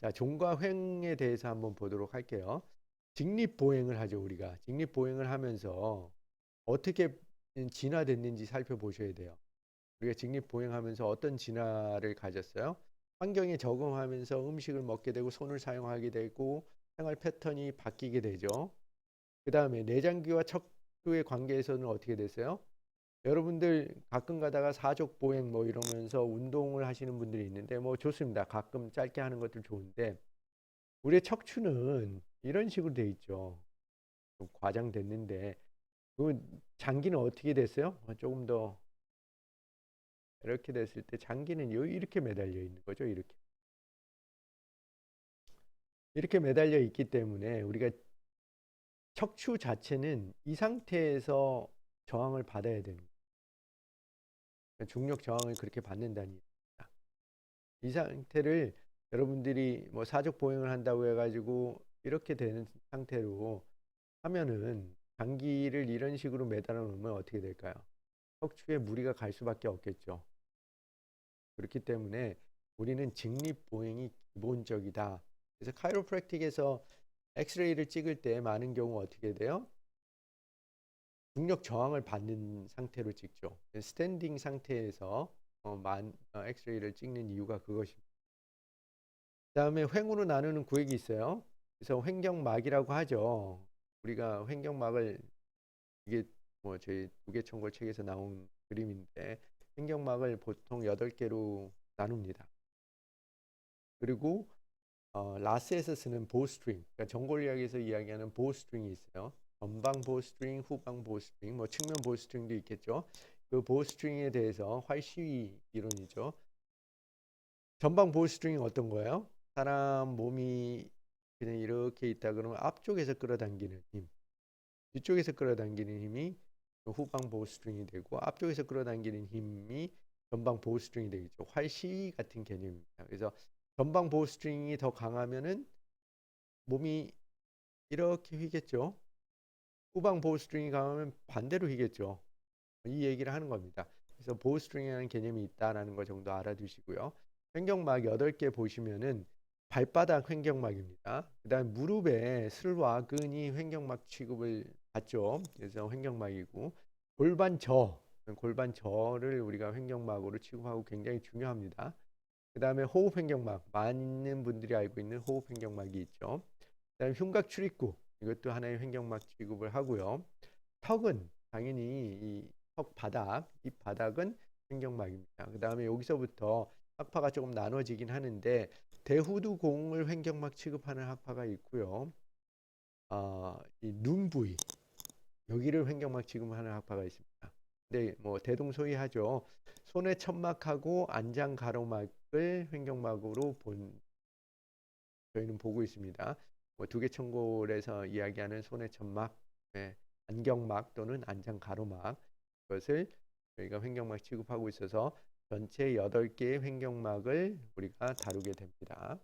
자, 종과 횡에 대해서 한번 보도록 할게요. 직립보행을 하죠, 우리가. 직립보행을 하면서 어떻게 진화됐는지 살펴보셔야 돼요. 우리가 직립보행하면서 어떤 진화를 가졌어요? 환경에 적응하면서 음식을 먹게 되고 손을 사용하게 되고 생활 패턴이 바뀌게 되죠. 그 다음에 내장기와 척추의 관계에서는 어떻게 됐어요? 여러분들 가끔 가다가 사족 보행 뭐 이러면서 운동을 하시는 분들이 있는데 뭐 좋습니다. 가끔 짧게 하는 것들 좋은데 우리의 척추는 이런 식으로 돼 있죠. 좀 과장됐는데 그 장기는 어떻게 됐어요? 어, 조금 더 이렇게 됐을 때 장기는 요- 이렇게 매달려 있는 거죠. 이렇게 이렇게 매달려 있기 때문에 우리가 척추 자체는 이 상태에서 저항을 받아야 되는. 중력 저항을 그렇게 받는다는 얘기입니다. 이 상태를 여러분들이 뭐 사족 보행을 한다고 해가지고 이렇게 되는 상태로 하면은 장기를 이런 식으로 매달아 놓으면 어떻게 될까요? 척추에 무리가 갈 수밖에 없겠죠. 그렇기 때문에 우리는 직립 보행이 기본적이다. 그래서 카이로프랙틱에서 엑스레이를 찍을 때 많은 경우 어떻게 돼요? 중력 저항을 받는 상태로 찍죠. 스탠딩 상태에서 어, 만, 어, 엑스레이를 찍는 이유가 그것입니다. 그다음에 횡으로 나누는 구획이 있어요. 그래서 횡경막이라고 하죠. 우리가 횡경막을 이게 뭐 저희 무게천골 책에서 나온 그림인데 횡경막을 보통 8개로 나눕니다. 그리고 어, 라스에서 쓰는 보스트링, 그러니까 정골이야기에서 이야기하는 보스트링이 있어요. 전방 보스트링, 후방 보스트링, 뭐 측면 보스트링도 있겠죠. 그 보스트링에 대해서 활시위 이론이죠. 전방 보스트링이 어떤 거예요? 사람 몸이 그냥 이렇게 있다 그러면 앞쪽에서 끌어당기는 힘, 뒤쪽에서 끌어당기는 힘이 후방 보스트링이 되고 앞쪽에서 끌어당기는 힘이 전방 보스트링이 되겠죠. 활시위 같은 개념입니다. 그래서 전방 보스트링이 더 강하면은 몸이 이렇게 휘겠죠. 후방 보스트링이 강하면 반대로 휘겠죠. 이 얘기를 하는 겁니다. 그래서 보스트링이라는 개념이 있다라는 거 정도 알아두시고요. 횡격막 8개 보시면은 발바닥 횡격막입니다. 그다음 무릎에 슬와 근이 횡격막 취급을 받죠. 그래서 횡격막이고 골반 저 골반 저를 우리가 횡격막으로 취급하고 굉장히 중요합니다. 그 다음에 호흡 횡격막 많은 분들이 알고 있는 호흡 횡격막이 있죠. 그다음 흉곽 출입구 이것도 하나의 횡격막 취급을 하고요. 턱은 당연히 이 턱 바닥, 입 바닥은 횡격막입니다. 그 다음에 여기서부터 학파가 조금 나눠지긴 하는데 대후두 공을 횡격막 취급하는 학파가 있고요. 아, 이눈 부위 여기를 횡격막 취급하는 학파가 있습니다. 근데 뭐 대동소이하죠. 손의 천막하고 안장 가로막을 횡격막으로 본 저희는 보고 있습니다. 뭐 두개천골에서 이야기하는 손의 천막, 네, 안경막 또는 안장 가로막 것을 저희가 횡격막 취급하고 있어서 전체 8개의 횡격막을 우리가 다루게 됩니다.